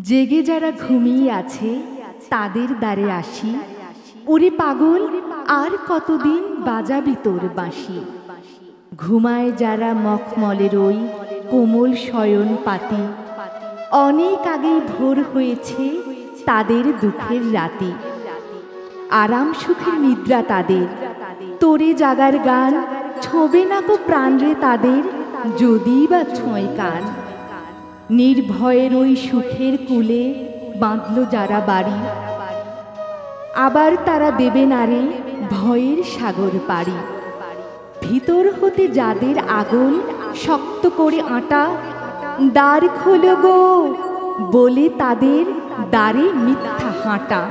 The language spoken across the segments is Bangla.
জেগে যারা ঘুমিয়ে আছে, তাদের দ্বারে আসি। ওরে পাগল, আর কতদিন বাজাবি তোর বাঁশি? ঘুমায় যারা মখমলের ওই কোমল শয়ন পাতি। অনেক আগেই ভোর হয়েছে, তাদের দুঃখের রাতে। আরাম সুখের নিদ্রা তাদের। তোরে জাগার গান, ছোবে না কো প্রাণ রে তাদের যদি বা ছোঁয় কান। নির্ভয়ের ওই সুখের কুলে বাঁধল যারা বাড়ি। আবার তারা দেবে নারে ভয়ের সাগর পাড়ি। ভিতর হতে যাদের আগুন শক্ত করে আটা, দ্বার খোলো গো বলে তাদের দ্বারে মিথ্যা হাঁটা।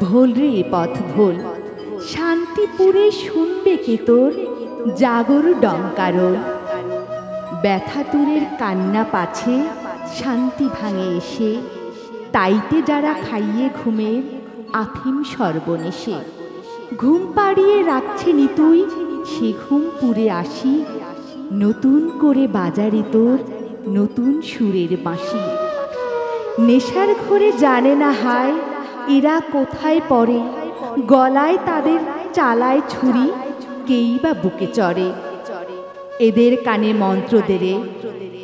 ভোল রে পথ ভোল, শান্তিপুরে শুনবে কে তোর? জাগর ডঙ্কারোল। ব্যথাতুরের কান্না পাছে, শান্তি ভাঙে এসে, তাইতে যারা খাইয়ে ঘুমে, আফিম সর্বনেশে। ঘুম পাড়িয়ে রাখছে নিতুই, সে ঘুম পুরে আসি, নতুন করে বাজারে তোর, নতুন সুরের বাঁশি। নেশার ঘরে জানে না হায়, এরা কোথায় পড়ে, গলায় তাদের চালায় ছুরি, কেই বা বুকে চড়ে। এদের কানে মন্ত্র দেরে,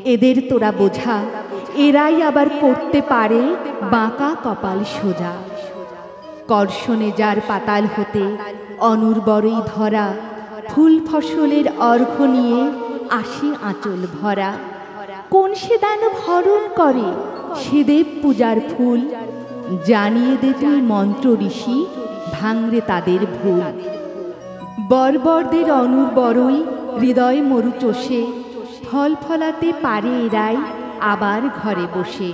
এদের তোরা বোঝা, এরাই আবার করতে পারে বাঁকা কপাল সোজা। কর্ষণে যার পাতাল হতে অনুর্বরই ধরা, ফুল ফসলের অর্ঘ নিয়ে আসি আঁচল ভরা। কোন সে দানব ভরণ করে? সে দেব পূজার ফুল। জানিয়ে দে তুই মন্ত্র ঋষি ভাঙরে তাদের ভুল। বর্বরদের অনুর্বরই হৃদয় মরু চষে ফল ফলাতে পারে এরাই আবার ঘরে বসে।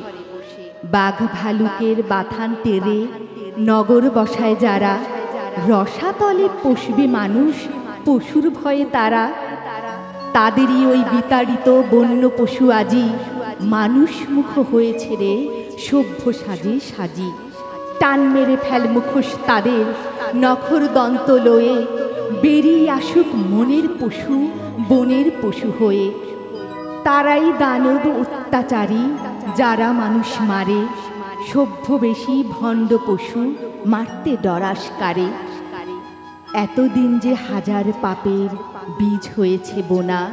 বাঘ ভালুকের বাথান টেরে, নগর বসায় যারা, রসাতলে পশবে মানুষ, পশুর ভয়ে তারা। তাদেরই ওই বিতাড়িত বন্য পশু আজি, মানুষ মুখ হয়েছে রে সভ্য সাজে সাজি। টান মেরে ফেল মুখোশ তাদের, নখর দন্ত লয়ে বেরিয়ে আসুক মনের পশু, বনের পশু হয়ে। তারাই দানব অত্যাচারী, যারা মানুষ মারে। সভ্য বেশি ভণ্ড পশু, মারতে ডরাস কারে। এতদিন যে হাজার পাপের বীজ হয়েছে বোনা,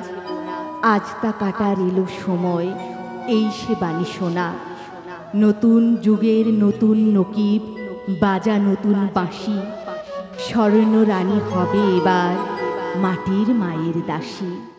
আজ তা কাটার এলো সময়, এই সে বাণী শোনা। নতুন যুগের নতুন নকিব, বাজা নতুন বাঁশি স্বর্ণ রানী হবে এবার মাটির মায়ের দাসী।